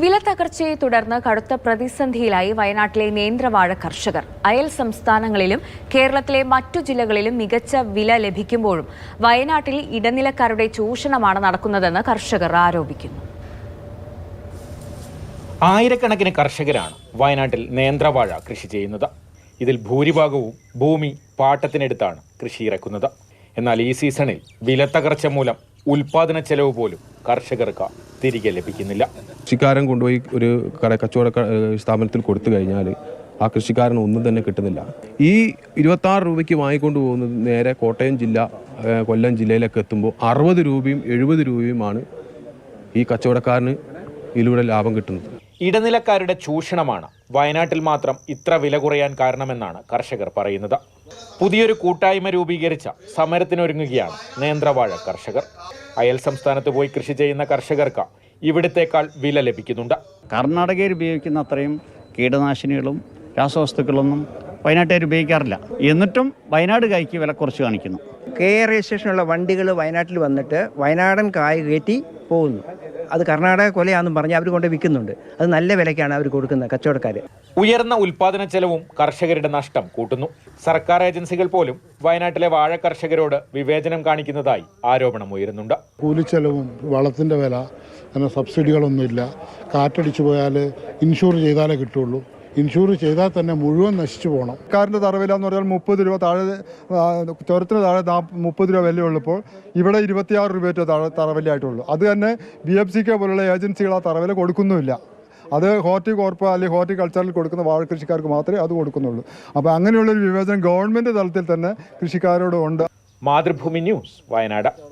വിലത്തകർച്ചയെ തുടർന്ന് കടുത്ത പ്രതിസന്ധിയിലായി വയനാട്ടിലെ നേന്ത്രവാഴ കർഷകർ. അയൽ സംസ്ഥാനങ്ങളിലും കേരളത്തിലെ മറ്റു ജില്ലകളിലും മികച്ച വില ലഭിക്കുമ്പോഴും വയനാട്ടിൽ ഇടനിലക്കാരുടെ ചൂഷണമാണ് നടക്കുന്നതെന്ന് കർഷകർ ആരോപിക്കുന്നു. ആയിരക്കണക്കിന് കർഷകരാണ് വയനാട്ടിൽ നേന്ത്രവാഴ കൃഷി ചെയ്യുന്നത്. ഇതിൽ ഭൂരിഭാഗവും ഭൂമി പാട്ടത്തിനെടുത്താണ് കൃഷി ഇറക്കുന്നത്. എന്നാൽ ഈ സീസണിൽ വിലത്തകർച്ച മൂലം ഉൽപാദന ചെലവ് പോലും കർഷകർക്ക് തിരികെ ലഭിക്കുന്നില്ല. കൃഷിക്കാരൻ കൊണ്ടുപോയി ഒരു കട കച്ചവട സ്ഥാപനത്തിൽ കൊടുത്തു കഴിഞ്ഞാൽ ആ കൃഷിക്കാരന് ഒന്നും തന്നെ കിട്ടുന്നില്ല. ഈ ഇരുപത്തി ആറ് രൂപയ്ക്ക് വാങ്ങിക്കൊണ്ട് പോകുന്നത് നേരെ കോട്ടയം ജില്ല കൊല്ലം ജില്ലയിലൊക്കെ എത്തുമ്പോൾ അറുപത് രൂപയും എഴുപത് രൂപയുമാണ് ഈ കച്ചവടക്കാരന് ഇതിലൂടെ ലാഭം കിട്ടുന്നത്. ഇടനിലക്കാരുടെ ചൂഷണമാണ് വയനാട്ടിൽ മാത്രം ഇത്ര വില കുറയാൻ കാരണമെന്നാണ് കർഷകർ പറയുന്നത്. പുതിയൊരു കൂട്ടായ്മ രൂപീകരിച്ച സമരത്തിനൊരുങ്ങുകയാണ് നേന്ത്രവാഴ കർഷകർ. അയൽ സംസ്ഥാനത്ത് പോയി കൃഷി ചെയ്യുന്ന കർഷകർക്ക് ഇവിടത്തേക്കാൾ വില ലഭിക്കുന്നുണ്ട്. കർണാടകയിൽ ഉപയോഗിക്കുന്ന അത്രയും കീടനാശിനികളും രാസവസ്തുക്കളൊന്നും വയനാട്ടുകാർ ഉപയോഗിക്കാറില്ല. എന്നിട്ടും വയനാട് കായ്ക്ക് വില കുറച്ച് കാണിക്കുന്നു. കെ എ രജിസ്ട്രേഷനുള്ള വണ്ടികൾ വയനാട്ടിൽ വന്നിട്ട് വയനാടൻ കായ കയറ്റി പോകുന്നു. അത് കർണാടക കൊലയാണെന്നും പറഞ്ഞ് അവർ കൊണ്ട് വിൽക്കുന്നുണ്ട്. അത് നല്ല വിലയ്ക്കാണ് അവർ കൊടുക്കുന്നത് കച്ചവടക്കാർ ഉയർന്ന ഉൽപാദന ചെലവും കർഷകരുടെ നഷ്ടം കൂട്ടുന്നു. സർക്കാർ ഏജൻസികൾ പോലും വയനാട്ടിലെ വാഴ കർഷകരോട് വിവേചനം കാണിക്കുന്നതായി ആരോപണം ഉയരുന്നുണ്ട്. കൂലി കൂലിച്ചെലവും വളത്തിന്റെ വില അങ്ങനെ സബ്സിഡികളൊന്നുമില്ല. കാറ്റടിച്ചു പോയാൽ ഇൻഷുർ ചെയ്താലേ കിട്ടുള്ളൂ. ഇൻഷൂർ ചെയ്താൽ തന്നെ മുഴുവൻ നശിച്ചു പോകണം. കാറിന്റെ തറവില എന്ന് പറഞ്ഞാൽ മുപ്പത് രൂപ താഴെ ചുരത്തിന് താഴെ നാ- മുപ്പത് രൂപ വില ഉള്ളപ്പോൾ ഇവിടെ ഇരുപത്തിയാറ് രൂപ താഴെ തറവിലയായിട്ടുള്ളൂ അത് തന്നെ ബി എഫ് സി കെ പോലുള്ള ഏജൻസികൾ ആ തറവില കൊടുക്കുന്നുമില്ല. അത് ഹോർട്ടി കോർപ്പ് അല്ലെങ്കിൽ ഹോർട്ടിക്കൾച്ചറിൽ കൊടുക്കുന്ന വാഴ കൃഷിക്കാർക്ക് മാത്രമേ അത് കൊടുക്കുന്നുള്ളൂ. അപ്പോൾ അങ്ങനെയുള്ളൊരു വിവേചനം ഗവൺമെന്റ് തലത്തിൽ തന്നെ കൃഷിക്കാരോട് ഉണ്ട്. മാതൃഭൂമി ന്യൂസ് വയനാട്.